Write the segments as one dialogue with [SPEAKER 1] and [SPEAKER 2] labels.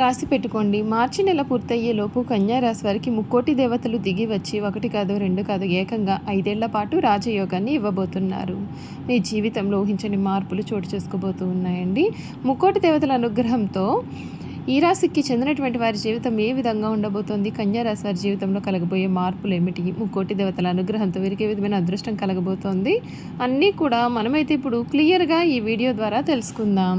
[SPEAKER 1] రాసి పెట్టుకోండి. మార్చి నెల పూర్తయ్యేలోపు కన్యారాశి వారికి ముక్కోటి దేవతలు దిగి వచ్చి ఒకటి కాదు రెండు కాదు ఏకంగా ఐదేళ్ళ పాటు రాజయోగాన్ని ఇవ్వబోతున్నారు. మీ జీవితంలో ఊహించని మార్పులు చోటు చేసుకోబోతూ ఉన్నాయండి. ముక్కోటి దేవతల అనుగ్రహంతో ఈ రాశికి చెందినటువంటి వారి జీవితం ఏ విధంగా ఉండబోతోంది? కన్యారాశి వారి జీవితంలో కలగబోయే మార్పులు ఏమిటి? ముక్కోటి దేవతల అనుగ్రహంతో వీరికి ఏ విధమైన అదృష్టం కలగబోతోంది? అన్నీ కూడా మనమైతే ఇప్పుడు క్లియర్గా ఈ వీడియో ద్వారా తెలుసుకుందాం.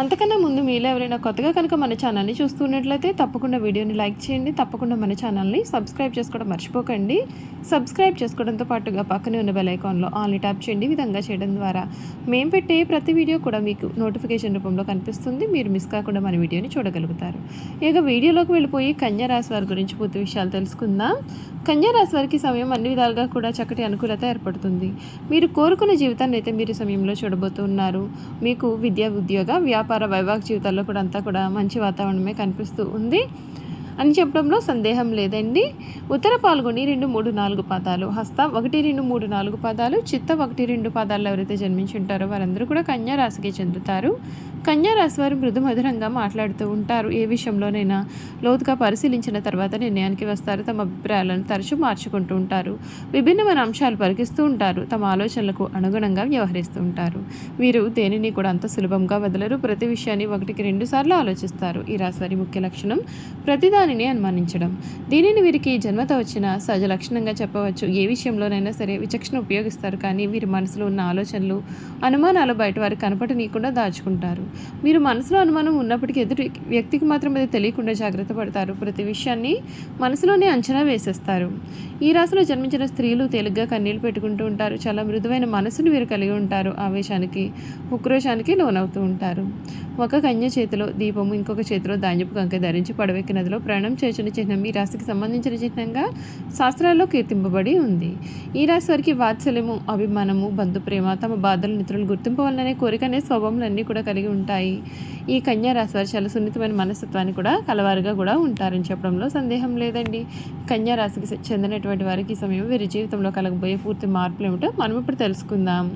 [SPEAKER 1] అంతకన్నా ముందు మీలో ఎవరైనా కొత్తగా కనుక మన ఛానల్ని చూస్తున్నట్లయితే తప్పకుండా వీడియోని లైక్ చేయండి తప్పకుండా మన ఛానల్ని సబ్స్క్రైబ్ చేసుకోవడం మర్చిపోకండి. సబ్స్క్రైబ్ చేసుకోవడంతో పాటుగా పక్కనే ఉన్న బెల్ ఐకాన్లో ఆన్లీ ట్యాప్ చేయండి విధంగా చేయడం ద్వారా. మేము పెట్టే ప్రతి వీడియో కూడా మీకు నోటిఫికేషన్ రూపంలో కనిపిస్తుంది. మీరు మిస్ కాకుండా మన వీడియోని చూడగలుగుతారు. ఇక వీడియోలోకి వెళ్ళిపోయి కన్యారాశి వారి గురించి పూర్తి విషయాలు తెలుసుకుందాం. కన్యారాశి వారికి సమయం అన్ని విధాలుగా కూడా చక్కటి అనుకూలత ఏర్పడుతుంది. మీరు కోరుకున్న జీవితాన్ని అయితే మీరు సమయంలో చూడబోతున్నారు. మీకు విద్యా ఉద్యోగ వ్యాపార వైవాహిక జీవితాల్లో కూడా అంతా కూడా మంచి వాతావరణమే కనిపిస్తూ ఉంది. అని చెప్పడంలో సందేహం లేదండి. ఉత్తర పాల్గొని రెండు మూడు నాలుగు పదాలు. హస్త ఒకటి రెండు మూడు నాలుగు పదాలు. చిత్త ఒకటి రెండు పదాల్లో ఎవరైతే జన్మించి ఉంటారో వారందరూ కూడా కన్యా రాశికి చెందుతారు. కన్యా రాశి వారు మృదు మధురంగా మాట్లాడుతూ ఉంటారు. ఏ విషయంలోనైనా లోతుగా పరిశీలించిన తర్వాత నిర్ణయానికి వస్తారు. తమ అభిప్రాయాలను తరచూ మార్చుకుంటూ ఉంటారు. విభిన్నమైన అంశాలు పరికిస్తూ ఉంటారు. తమ ఆలోచనలకు అనుగుణంగా వ్యవహరిస్తూ ఉంటారు. వీరు దేనిని కూడా అంత సులభంగా వదలరు. ప్రతి విషయాన్ని ఒకటికి రెండు సార్లు ఆలోచిస్తారు. ఈ రాశి వారి ముఖ్య లక్షణం ప్రతిదా ప్రతిదానిని అనుమానించడం. దీనిని వీరికి జన్మత వచ్చిన సహజ లక్షణంగా చెప్పవచ్చు. ఏ విషయంలోనైనా సరే విచక్షణ ఉపయోగిస్తారు. కానీ వీరి మనసులో ఉన్న ఆలోచనలు అనుమానాలు బయట వారికి కనపడనీయకుండా దాచుకుంటారు. మీరు మనసులో అనుమానం ఉన్నప్పటికీ ఎదుటి వ్యక్తికి మాత్రం అది తెలియకుండా జాగ్రత్త పడతారు. ప్రతి విషయాన్ని మనసులోనే అంచనా వేసేస్తారు. ఈ రాశిలో జన్మించిన స్త్రీలు తేలిగ్గా కన్నీళ్ళు పెట్టుకుంటూ ఉంటారు. చాలా మృదువైన మనసును వీరు కలిగి ఉంటారు. ఆవేశానికి ఉక్రోషానికి లోనవుతూ ఉంటారు. ఒక కన్య చేతిలో దీపము ఇంకొక చేతిలో ధాన్యపు కంక ధరించి పడవెక్కి నదిలో ప్రయాణం ప్రయాణం చేసిన చిహ్నం. ఈ రాశికి సంబంధించిన చిహ్నంగా శాస్త్రాల్లో కీర్తింపబడి ఉంది. ఈ రాశి వారికి వాత్సల్యము అభిమానము బంధుప్రేమ తమ బాధలు నిద్రలు గుర్తింపవాలనే కోరిక అనే స్వభావములన్నీ కూడా కలిగి ఉంటాయి. ఈ కన్యా రాశి వారు చాలా సున్నితమైన మనస్తత్వాన్ని కూడా కలవారుగా కూడా ఉంటారని చెప్పడంలో సందేహం లేదండి. కన్యా రాశికి చెందినటువంటి వారికి ఈ సమయం వీరి జీవితంలో కలగబోయే పూర్తి మార్పులు ఏమిటో మనం ఇప్పుడు తెలుసుకుందాం.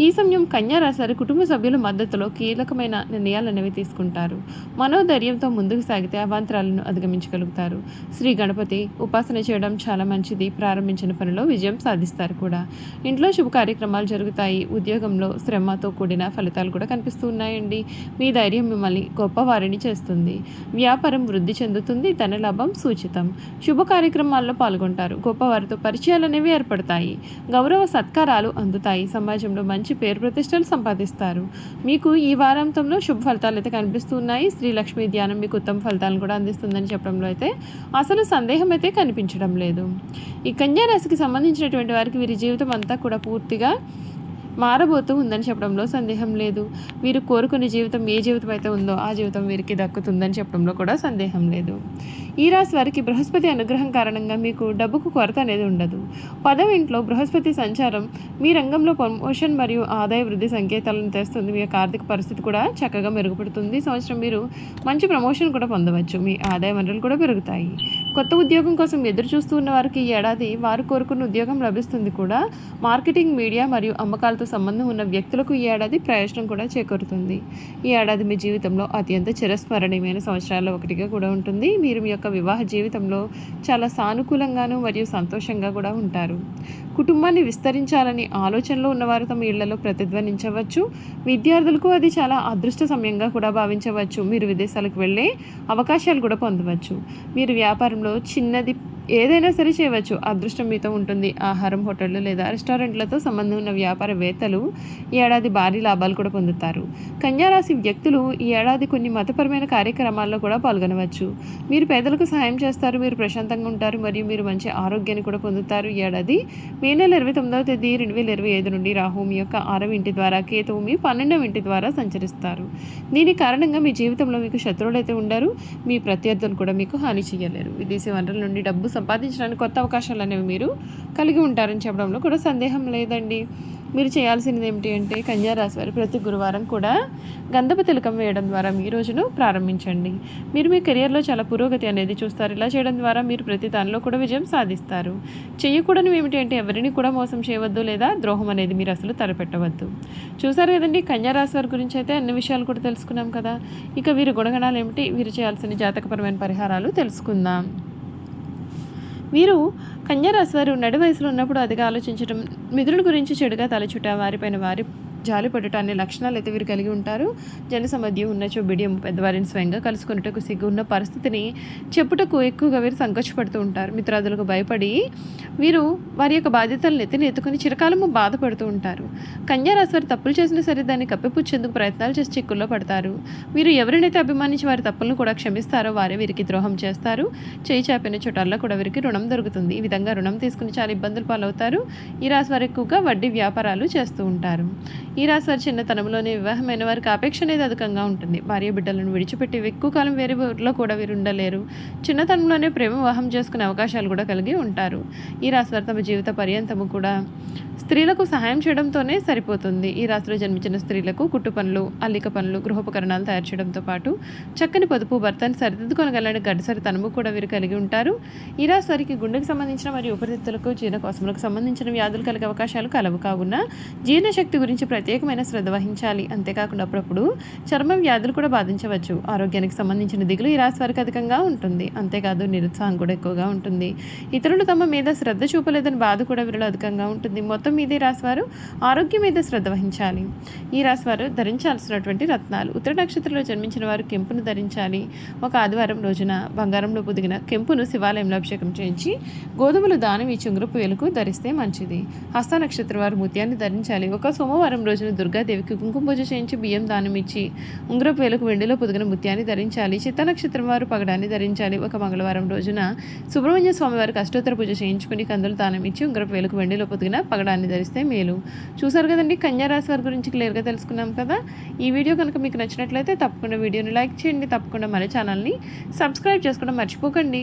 [SPEAKER 1] ఈ సమయం కన్యా రాశి వారి కుటుంబ సభ్యుల మద్దతులో కీలకమైన నిర్ణయాలు అనేవి తీసుకుంటారు. మనోధైర్యంతో ముందుకు సాగితే అవాంతరాలను అధిగమించగలుగుతారు శ్రీ గణపతి ఉపాసన చేయడం చాలా మంచిది. ప్రారంభించిన పనిలో విజయం సాధిస్తారు కూడా. ఇంట్లో శుభ కార్యక్రమాలు జరుగుతాయి. ఉద్యోగంలో శ్రమతో కూడిన ఫలితాలు కూడా కనిపిస్తూ ఉన్నాయండి. మీ ధైర్యం మిమ్మల్ని గొప్పవారిని చేస్తుంది. వ్యాపారం వృద్ధి చెందుతుంది. ధన లాభం సూచితం. శుభ కార్యక్రమాల్లో పాల్గొంటారు. గొప్పవారితో పరిచయాలు అనేవి ఏర్పడతాయి. గౌరవ సత్కారాలు అందుతాయి. సమాజంలో మంచి పేరు ప్రతిష్టలు సంపాదిస్తారు. మీకు ఈ వారాంతంలో శుభ ఫలితాలు అయితే కనిపిస్తున్నాయి శ్రీ లక్ష్మీ ధ్యానం మీకు ఉత్తమ ఫలితాలను కూడా అందిస్తుందని చెప్పడంలో అయితే అసలు సందేహం అయితే కనిపించడం లేదు. ఈ కన్యారాశికి సంబంధించినటువంటి వారికి వీరి జీవితం అంతా కూడా పూర్తిగా మారబోతూ ఉందని చెప్పడంలో సందేహం లేదు. వీరు కోరుకునే జీవితం ఏ జీవితం అయితే ఉందో ఆ జీవితం వీరికి దక్కుతుందని చెప్పడంలో కూడా సందేహం లేదు. ఈ రాశి వారికి బృహస్పతి అనుగ్రహం కారణంగా మీకు డబ్బుకు కొరత అనేది ఉండదు. పదవ ఇంట్లో బృహస్పతి సంచారం మీ రంగంలో ప్రమోషన్ మరియు ఆదాయ వృద్ధి సంకేతాలను తెస్తుంది. మీ యొక్క ఆర్థిక పరిస్థితి కూడా చక్కగా మెరుగుపడుతుంది. సంవత్సరం మీరు మంచి ప్రమోషన్ కూడా పొందవచ్చు. మీ ఆదాయ వనరులు కూడా పెరుగుతాయి. కొత్త ఉద్యోగం కోసం ఎదురు చూస్తూ ఉన్న వారికి ఈ ఏడాది వారు కోరుకున్న ఉద్యోగం లభిస్తుంది కూడా. మార్కెటింగ్ మీడియా మరియు అమ్మకాలతో సంబంధం ఉన్న వ్యక్తులకు ఈ ఏడాది ప్రయోజనం కూడా చేకూరుతుంది. ఈ ఏడాది మీ జీవితంలో అత్యంత చిరస్మరణీయమైన సంవత్సరాల్లో ఒకటిగా కూడా ఉంటుంది. మీరు మీ యొక్క యొక్క వివాహ జీవితంలో చాలా సానుకూలంగాను మరియు సంతోషంగా కూడా ఉంటారు. కుటుంబాన్ని విస్తరించాలని ఆలోచనలో ఉన్నవారు తమ ఇళ్ళలో ప్రతిధ్వనించవచ్చు. విద్యార్థులకు అది చాలా అదృష్ట సమయంగా కూడా భావించవచ్చు. మీరు విదేశాలకు వెళ్ళే అవకాశాలు కూడా పొందవచ్చు. మీరు వ్యాపారంలో చిన్నది ఏదైనా సరే చేయవచ్చు. అదృష్టం మీతో ఉంటుంది. ఆహారం హోటళ్ళు లేదా రెస్టారెంట్లతో సంబంధం ఉన్న వ్యాపారవేత్తలు ఈ ఏడాది భారీ లాభాలు కూడా పొందుతారు. కన్యారాశి వ్యక్తులు ఈ ఏడాది కొన్ని మతపరమైన కార్యక్రమాల్లో కూడా పాల్గొనవచ్చు. మీరు పేదలకు సహాయం చేస్తారు మీరు ప్రశాంతంగా ఉంటారు మరియు మీరు మంచి ఆరోగ్యాన్ని కూడా పొందుతారు. ఈ ఏడాది మే నెల ఇరవై తొమ్మిదవ తేదీ రెండు వేల ఇరవై ఐదు నుండి రాహు మీ యొక్క ఆరవ ఇంటి ద్వారా కేతువు మీ పన్నెండవ ఇంటి ద్వారా సంచరిస్తారు. దీని కారణంగా మీ జీవితంలో మీకు శత్రువులు అయితే ఉండరు. మీ ప్రత్యర్థులు కూడా మీకు హాని చేయలేరు. విదేశీ వనరుల నుండి డబ్బు సంపాదించడానికి కొత్త అవకాశాలు అనేవి మీరు కలిగి ఉంటారని చెప్పడంలో కూడా సందేహం లేదండి. మీరు చేయాల్సినది ఏమిటి అంటే కన్యా రాశి ప్రతి గురువారం కూడా గంధపు తిలకం వేయడం ద్వారా మీ రోజును ప్రారంభించండి. మీరు మీ కెరియర్లో చాలా పురోగతి అనేది చూస్తారు. ఇలా చేయడం ద్వారా మీరు ప్రతి దానిలో కూడా విజయం సాధిస్తారు. చేయకూడనివి ఏమిటి అంటే ఎవరిని కూడా మోసం చేయవద్దు లేదా ద్రోహం అనేది మీరు అసలు తలపెట్టవద్దు. చూసారు కదండి కన్యా రాశి వారి గురించి అయితే అన్ని విషయాలు కూడా తెలుసుకున్నాం కదా. ఇక వీరి గుణగణాలు ఏమిటి? వీరు చేయాల్సిన జాతకపరమైన పరిహారాలు తెలుసుకుందాం. వీరు కన్యారాశి వారు నడి వయసులో ఉన్నప్పుడు అదిగా ఆలోచించడం మిత్రుల గురించి చెడుగా తలచుట వారిపైన వారి జాలి పడుట అనే లక్షణాలు అయితే వీరు కలిగి ఉంటారు. జనస మధ్య ఉన్నచో బిడియం పెద్దవారిని స్వయంగా కలుసుకున్నటకు సిగ్గు ఉన్న పరిస్థితిని చెప్పుటకు ఎక్కువగా వీరు సంకోచపడుతూ ఉంటారు. మిత్రాదులకు భయపడి వీరు వారి యొక్క బాధ్యతలను ఎత్తిని ఎత్తుకుని చిరకాలము బాధపడుతూ ఉంటారు. కన్యారాశి వారు తప్పులు చేసినా సరే దాన్ని కప్పిపుచ్చేందుకు ప్రయత్నాలు చేసి చిక్కుల్లో పడతారు. వీరు ఎవరినైతే అభిమానించి వారి తప్పులను కూడా క్షమిస్తారో వారే వీరికి ద్రోహం చేస్తారు. చేయి చాపిన చోటల్లో కూడా వీరికి రుణం దొరుకుతుంది. ఈ విధంగా రుణం తీసుకుని చాలా ఇబ్బందులు పాలవుతారు. ఈ రాశి వారు ఎక్కువగా వడ్డీ వ్యాపారాలు చేస్తూ ఉంటారు. ఈ రాశి వారి చిన్నతనంలోనే వివాహమైన వారికి అపేక్ష అనేది అధికంగా ఉంటుంది. భార్య బిడ్డలను విడిచిపెట్టి ఎక్కువ కాలం వేరే ఊరిలో కూడా వీరు ఉండలేరు. చిన్నతనంలోనే ప్రేమ వివాహం చేసుకునే అవకాశాలు కూడా కలిగి ఉంటారు. ఈ రాశి వారు తమ జీవిత పర్యంతము కూడా స్త్రీలకు సహాయం చేయడంతోనే సరిపోతుంది. ఈ రాశిలో జన్మించిన స్త్రీలకు కుట్టు పనులు అల్లిక పనులు గృహోపకరణాలు తయారు చేయడంతో పాటు చక్కని పొదుపు భర్తను సరిదిద్దుకొనగలని గడిసరి తనము కూడా వీరు కలిగి ఉంటారు. ఈ రాశి వారికి గుండెకు సంబంధించిన మరియు ఉపరితిత్తులకు జీర్ణకోశములకు సంబంధించిన వ్యాధులు కలిగే అవకాశాలు కలవు. కావున జీర్ణశక్తి గురించి ప్రత్యేకమైన శ్రద్ధ వహించాలి. అంతేకాకుండా అప్పుడప్పుడు చర్మ వ్యాధులు కూడా బాధించవచ్చు. ఆరోగ్యానికి సంబంధించిన దిగులు ఈ రాశి వారికి అధికంగా ఉంటుంది. అంతేకాదు నిరుత్సాహం కూడా ఎక్కువగా ఉంటుంది. ఇతరులు తమ మీద శ్రద్ధ చూపలేదని బాధ కూడా వీరిలో అధికంగా ఉంటుంది. మొత్తం మీదే రాశివారు ఆరోగ్యం మీద శ్రద్ధ వహించాలి. ఈ రాశివారు ధరించాల్సినటువంటి రత్నాలు. ఉత్తర నక్షత్రంలో జన్మించిన వారు కెంపును ధరించాలి. ఒక ఆదివారం రోజున బంగారంలో పొదిగిన కెంపును శివాలయంలో అభిషేకం చేయించి గోధుమలు దానం ఈ ఉంగరపు వేలుకు ధరిస్తే మంచిది. హస్త నక్షత్రం వారు ముత్యాన్ని ధరించాలి. ఒక సోమవారం రోజు రోజున దుర్గాదేవికి కుంకుమ పూజ చేయించి బియ్యం దానం ఇచ్చి ఉంగరపు వేలకు వెండిలో పొదిగిన ముత్యాన్ని ధరించాలి. చిత్త నక్షత్రం వారు పగడాన్ని ధరించాలి. ఒక మంగళవారం రోజున సుబ్రహ్మణ్య స్వామి వారికి అష్టోత్తర పూజ చేయించుకుని కందులు దానం ఇచ్చి ఉంగరపు వేలకు వెండిలో పొదిగిన పగడాన్ని ధరిస్తే మేలు. చూసారు కదండి? కన్యారాశి వారి గురించి క్లియర్గా తెలుసుకున్నాం కదా? ఈ వీడియో కనుక మీకు నచ్చినట్లయితే తప్పకుండా వీడియోని లైక్ చేయండి. తప్పకుండా మన ఛానల్ని సబ్స్క్రైబ్ చేసుకోవడం మర్చిపోకండి.